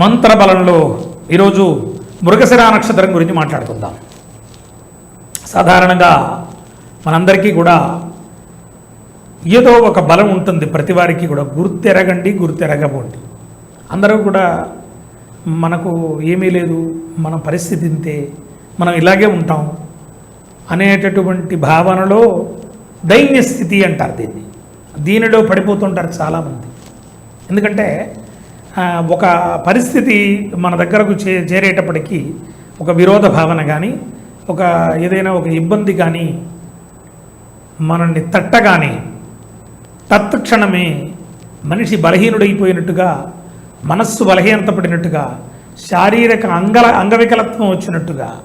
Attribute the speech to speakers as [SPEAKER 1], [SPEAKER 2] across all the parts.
[SPEAKER 1] మంత్రబలంలో ఈరోజు మృగశిరా నక్షత్రం గురించి మాట్లాడుకుందాం. సాధారణంగా మనందరికీ కూడా ఏదో ఒక బలం ఉంటుంది. ప్రతి వారికి కూడా గుర్తెరగండి గుర్తెరగబోండి. అందరూ కూడా మనకు ఏమీ లేదు మన పరిస్థితి ఇంతే మనం ఇలాగే ఉంటాం అనేటటువంటి భావనలో దైన్య స్థితి అంటారు దీన్ని. దీనిలో పడిపోతుంటారు చాలామంది. ఎందుకంటే ఒక పరిస్థితి మన దగ్గరకు చే చేరేటప్పటికీ ఒక విరోధ భావన కానీ ఒక ఏదైనా ఒక ఇబ్బంది కానీ మనల్ని తట్టగానే తత్క్షణమే మనిషి బలహీనుడైపోయినట్టుగా మనస్సు బలహీనత పడినట్టుగా శారీరక అంగల అంగవికలత్వం వచ్చినట్టుగా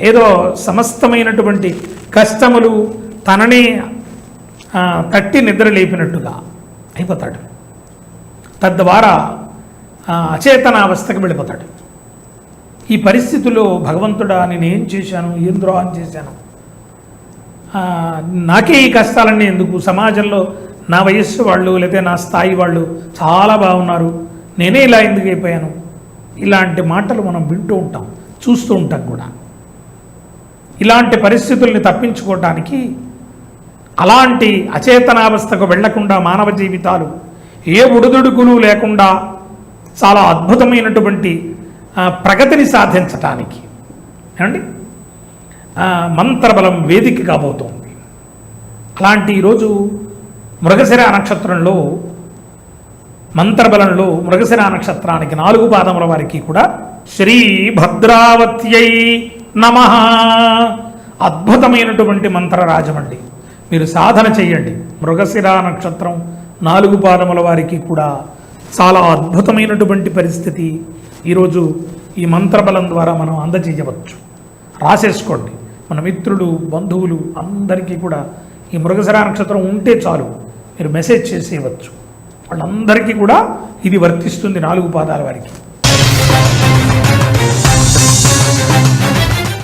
[SPEAKER 1] ఏదో సమస్తమైనటువంటి కష్టములు తననే తట్టి నిద్ర లేపినట్టుగా అయిపోతాడు. తద్వారా అచేతనావస్థకు వెళ్ళిపోతాడు. ఈ పరిస్థితుల్లో భగవంతుడా నేను ఏం చేశాను? ఏం ద్రోహం చేశాను? నాకే ఈ కష్టాలన్నీ ఎందుకు? సమాజంలో నా వయస్సు వాళ్ళు లేకపోతే నా స్థాయి వాళ్ళు చాలా బాగున్నారు. నేనే ఇలా ఎందుకు అయిపోయాను? ఇలాంటి మాటలు మనం వింటూ ఉంటాం చూస్తూ ఉంటాం కూడా. ఇలాంటి పరిస్థితుల్ని తప్పించుకోవటానికి అలాంటి అచేతనావస్థకు వెళ్ళకుండా మానవ జీవితాలు ఏ ఉడుదుడుకులు లేకుండా చాలా అద్భుతమైనటువంటి ప్రగతిని సాధించటానికి. ఏమండి? మంత్రబలం వేదిక కాబోతోంది అలాంటి ఈరోజు మృగశిర నక్షత్రంలో మంత్రబలంలో మృగశిర నక్షత్రానికి నాలుగు పాదముల వారికి కూడా శ్రీ భద్రావత్యై నమ. అద్భుతమైనటువంటి మంత్రరాజమండి. మీరు సాధన చెయ్యండి మృగశిర నక్షత్రం నాలుగు పాదముల వారికి కూడా చాలా అద్భుతమైనటువంటి పరిస్థితి. ఈరోజు ఈ మంత్రబలం ద్వారా మనం అందజేయవచ్చు. రాసేసుకోండి. మన మిత్రులు బంధువులు అందరికీ కూడా ఈ మృగశరా నక్షత్రం ఉంటే చాలు. మీరు మెసేజ్ చేసేయవచ్చు. వాళ్ళందరికీ కూడా ఇది వర్తిస్తుంది నాలుగు పాదాల వారికి.